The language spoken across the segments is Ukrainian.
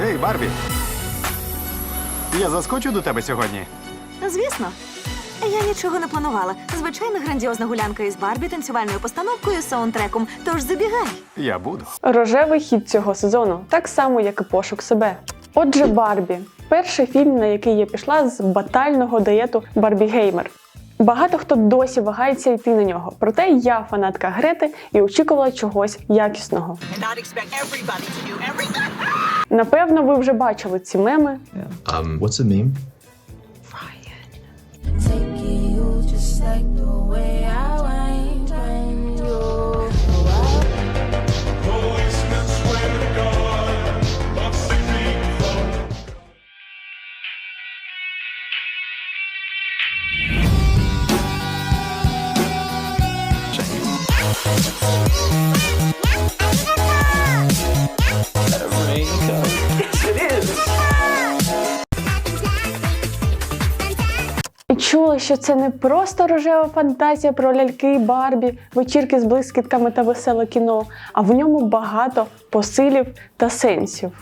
Гей, Барбі. Я заскочу до тебе сьогодні. Звісно. Я нічого не планувала. Звичайна грандіозна гулянка із Барбі, танцювальною постановкою, саундтреком. Тож забігай. Я буду. Рожевий хід цього сезону, так само, як і пошук себе. Отже, Барбі перший фільм, на який я пішла з батального диєту Барбі Геймер. Багато хто досі вагається йти на нього, проте я фанатка Грети і очікувала чогось якісного. Напевно, ви вже бачили ці меми. Um, what's a meme? Taking you just like the way I І чула, що це не просто рожева фантазія про ляльки, Барбі, вечірки з блискітками та веселе кіно, а в ньому багато посилів та сенсів.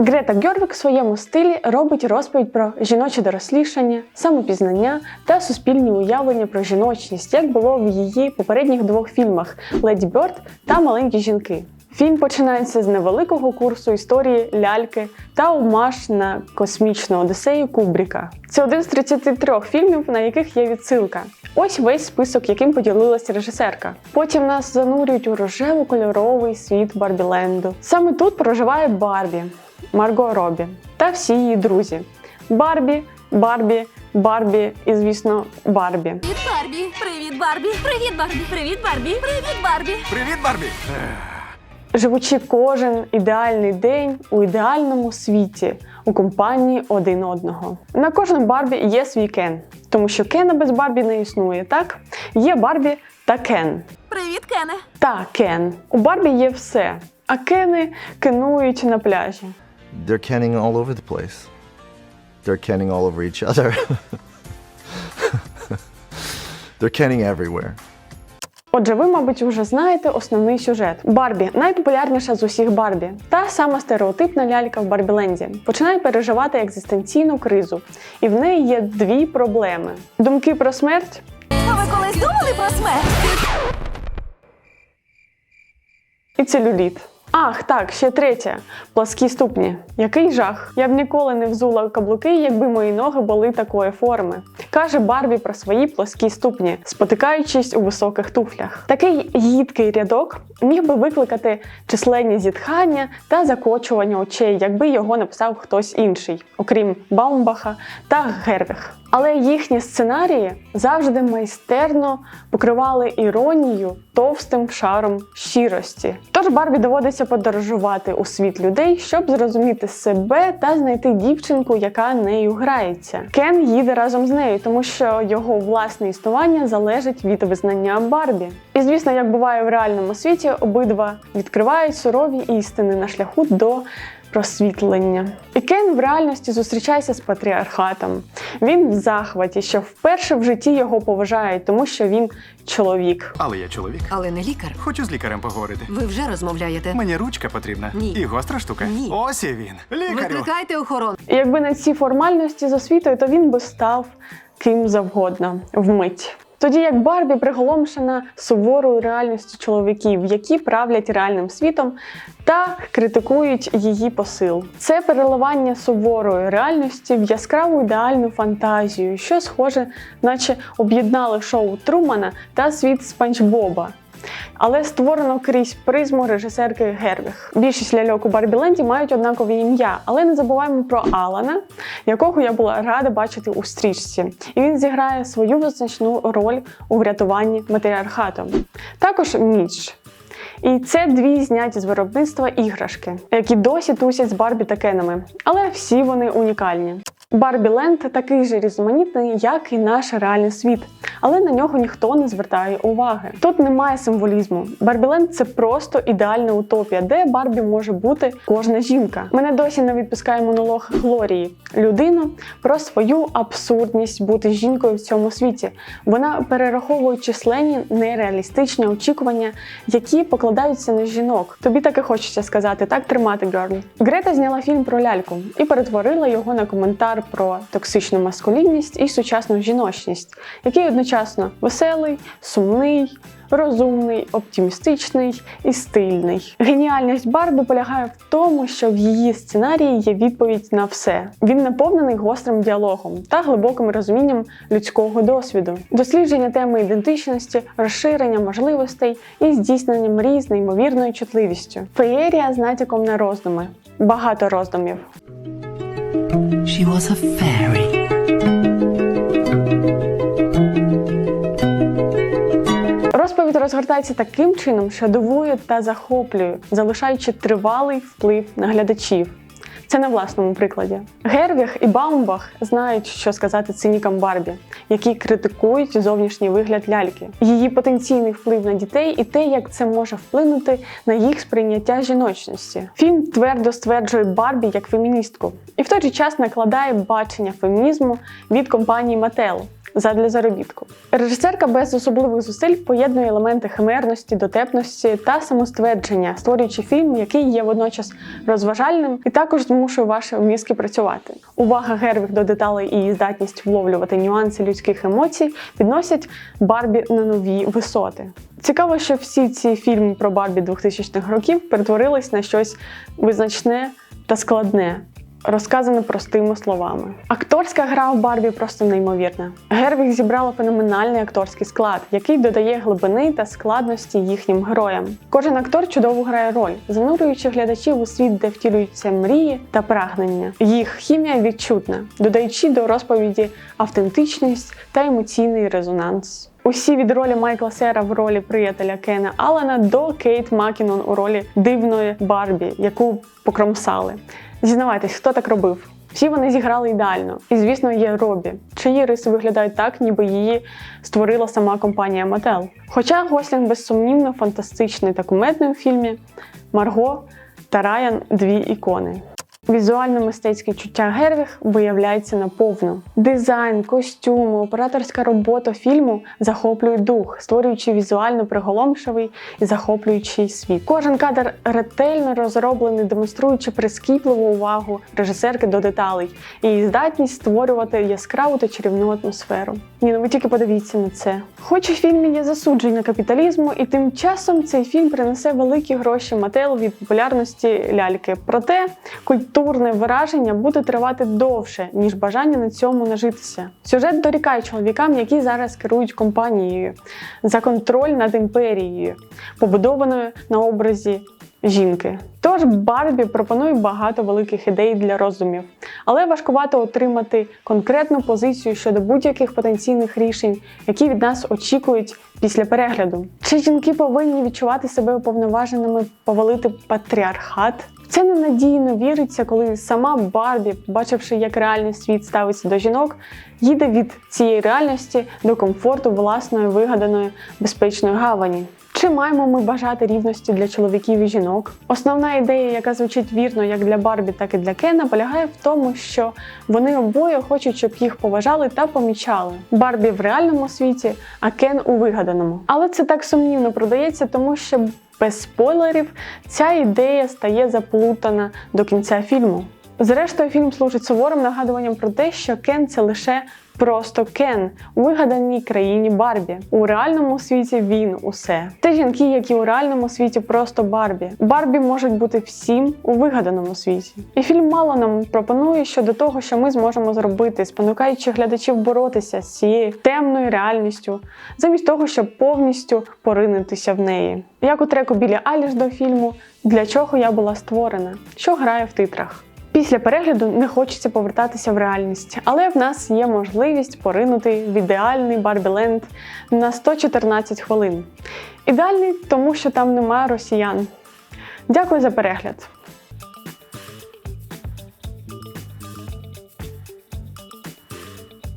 Грета Гьорвік в своєму стилі робить розповідь про жіноче дорослішання, самопізнання та суспільні уявлення про жіночність, як було в її попередніх двох фільмах Леді Бьорд та Маленькі жінки. Фільм починається з невеликого курсу історії ляльки та омаж на космічну одіссею Кубріка. Це один з 33 фільмів, на яких є відсилка. Ось весь список, яким поділилася режисерка. Потім нас занурюють у рожево-кольоровий світ Барбіленду. Саме тут проживає Барбі, Марго Робі та всі її друзі. Барбі, Барбі, Барбі і, звісно, Барбі. Привіт, Барбі! Привіт, Барбі! Привіт, Барбі! Привіт, Барбі! Привіт, Барбі! Привіт, Барбі! Живучи кожен ідеальний день у ідеальному світі у компанії один одного. На кожному Барбі є свій Кен, тому що Кена без Барбі не існує, так? Є Барбі та Кен. Привіт, Кене! Та Кен. У Барбі є все, а Кени кенують на пляжі. They're canning all over the place. They're canning all over each other. They're canning everywhere. Отже, ви, мабуть, вже знаєте основний сюжет. Барбі найпопулярніша з усіх Барбі, та сама стереотипна лялька в Барбіленді, починає переживати екзистенційну кризу, і в неї є дві проблеми: думки про смерть А ви колись думали про смерть? і целюліт. Ах, так, ще третє пласкі ступні. Який жах! Я б ніколи не взула каблуки, якби мої ноги були такої форми. Каже Барбі про свої пласкі ступні, спотикаючись у високих туфлях. Такий гідкий рядок міг би викликати численні зітхання та закочування очей, якби його написав хтось інший, окрім Баумбаха та Гервіг. Але їхні сценарії завжди майстерно покривали іронію товстим шаром щирості. Тож Барбі доводиться подорожувати у світ людей, щоб зрозуміти себе та знайти дівчинку, яка нею грається. Кен їде разом з нею, тому що його власне існування залежить від визнання Барбі. І звісно, як буває в реальному світі, обидва відкривають сурові істини на шляху до просвітлення. І Кен в реальності зустрічається з патріархатом. Він в захваті, що вперше в житті його поважають, тому що він чоловік. Але я чоловік. Але не лікар. Хочу з лікарем поговорити. Ви вже розмовляєте. Мені ручка потрібна. Ні. І гостра штука. Ні. Ось і він. Лікарю. Викликайте охорону. І якби на ці формальності з освітою, то він би став ким завгодно вмить. Тоді як Барбі приголомшена суворою реальністю чоловіків, які правлять реальним світом та критикують її посил. Це переливання суворої реальності в яскраву ідеальну фантазію, що схоже, наче об'єднали шоу Трумана та світ Спанч Боба. Але створено крізь призму режисерки Гервіг. Більшість ляльок у Барбіленді мають однакові ім'я, але не забуваємо про Алана, якого я була рада бачити у стрічці. І він зіграє свою визначну роль у врятуванні матріархату. Також Мідж. І це дві зняті з виробництва іграшки, які досі тусять з Барбі та Кенами, але всі вони унікальні. Барбі Ленд такий же різноманітний, як і наш реальний світ. але на нього ніхто не звертає уваги. Тут немає символізму. Барбіленд це просто ідеальна утопія, де Барбі може бути кожна жінка. Мене досі не відпускає монолог Глорії людину про свою абсурдність бути жінкою в цьому світі. Вона перераховує численні нереалістичні очікування, які покладаються на жінок. Тобі так і хочеться сказати, так тримати герл. Грета зняла фільм про ляльку і перетворила його на коментар про токсичну маскулінність і сучасну жіночність, який одночасно веселий, сумний. Розумний, оптимістичний і стильний. Геніальність Барбі полягає в тому, що в її сценарії є відповідь на все. Він наповнений гострим діалогом та глибоким розумінням людського досвіду, дослідження теми ідентичності, розширення можливостей і здійснення мрій з неймовірною чутливістю. Феєрія з натяком на роздуми. Багато роздумів. She was a fairy. Розповідь розгортається таким чином, що дивує та захоплює, залишаючи тривалий вплив на глядачів. Це на власному прикладі. Гервіг і Баумбах знають, що сказати цинікам Барбі, які критикують зовнішній вигляд ляльки, її потенційний вплив на дітей і те, як це може вплинути на їх сприйняття жіночності. Фільм твердо стверджує Барбі як феміністку і в той же час накладає бачення фемінізму від компанії Mattel, задля заробітку. Режисерка без особливих зусиль поєднує елементи химерності, дотепності та самоствердження, створюючи фільм, який є водночас розважальним і також змушує ваші мізки працювати. Увага Гервіг до деталей і здатність вловлювати нюанси людських емоцій підносять Барбі на нові висоти. Цікаво, що всі ці фільми про Барбі 2000-х років перетворились на щось визначне та складне розказане простими словами. Акторська гра в Барбі просто неймовірна. Гервіг зібрала феноменальний акторський склад, який додає глибини та складності їхнім героям. Кожен актор чудово грає роль, занурюючи глядачів у світ, де втілюються мрії та прагнення. Їх хімія відчутна, додаючи до розповіді автентичність та емоційний резонанс. Усі від ролі Майкла Сера в ролі приятеля Кена Аллена до Кейт Макінон у ролі дивної Барбі, яку покромсали. Зізнавайтесь, хто так робив? Всі вони зіграли ідеально. І, звісно, є Робі, чиї риси виглядають так, ніби її створила сама компанія Mattel. Хоча Гослінг безсумнівно фантастичний та кумедний у фільмі, Марго та Райан дві ікони. Візуально-мистецьке чуття Гервіг виявляється наповну. Дизайн, костюми, операторська робота фільму захоплюють дух, створюючи візуально приголомшивий і захоплюючий світ. Кожен кадр ретельно розроблений, демонструючи прискіпливу увагу режисерки до деталей і здатність створювати яскраву та чарівну атмосферу. Ні, ну ви тільки подивіться на це. Хоч у фільмі є засудження капіталізму, і тим часом цей фільм принесе великі гроші Мател від популярності ляльки. Проте культурне вираження буде тривати довше, ніж бажання на цьому нажитися. Сюжет дорікає чоловікам, які зараз керують компанією за контроль над імперією, побудованою на образі жінки. Тож Барбі пропонує багато великих ідей для роздумів, але важкувато отримати конкретну позицію щодо будь-яких потенційних рішень, які від нас очікують після перегляду. Чи жінки повинні відчувати себе уповноваженими повалити патріархат? Це ненадійно віриться, коли сама Барбі, бачивши, як реальний світ ставиться до жінок, їде від цієї реальності до комфорту власної вигаданої безпечної гавані. Чи маємо ми бажати рівності для чоловіків і жінок? Основна ідея, яка звучить вірно як для Барбі, так і для Кена, полягає в тому, що вони обоє хочуть, щоб їх поважали та помічали. Барбі в реальному світі, а Кен у вигаданому. Але це так сумнівно продається, тому що без спойлерів ця ідея стає заплутана до кінця фільму. Зрештою, фільм служить суворим нагадуванням про те, що Кен це лише просто Кен у вигаданій країні Барбі. У реальному світі він усе. Те жінки, які у реальному світі просто Барбі. Барбі можуть бути всім у вигаданому світі. І фільм мало нам пропонує щодо того, що ми зможемо зробити, спонукаючи глядачів боротися з цією темною реальністю, замість того, щоб повністю поринутися в неї. Як у треку біля Аліш до фільму Для чого я була створена, що грає в титрах. Після перегляду не хочеться повертатися в реальність, але в нас є можливість поринути в ідеальний Барбіленд на 114 хвилин. Ідеальний, тому що там немає росіян. Дякую за перегляд!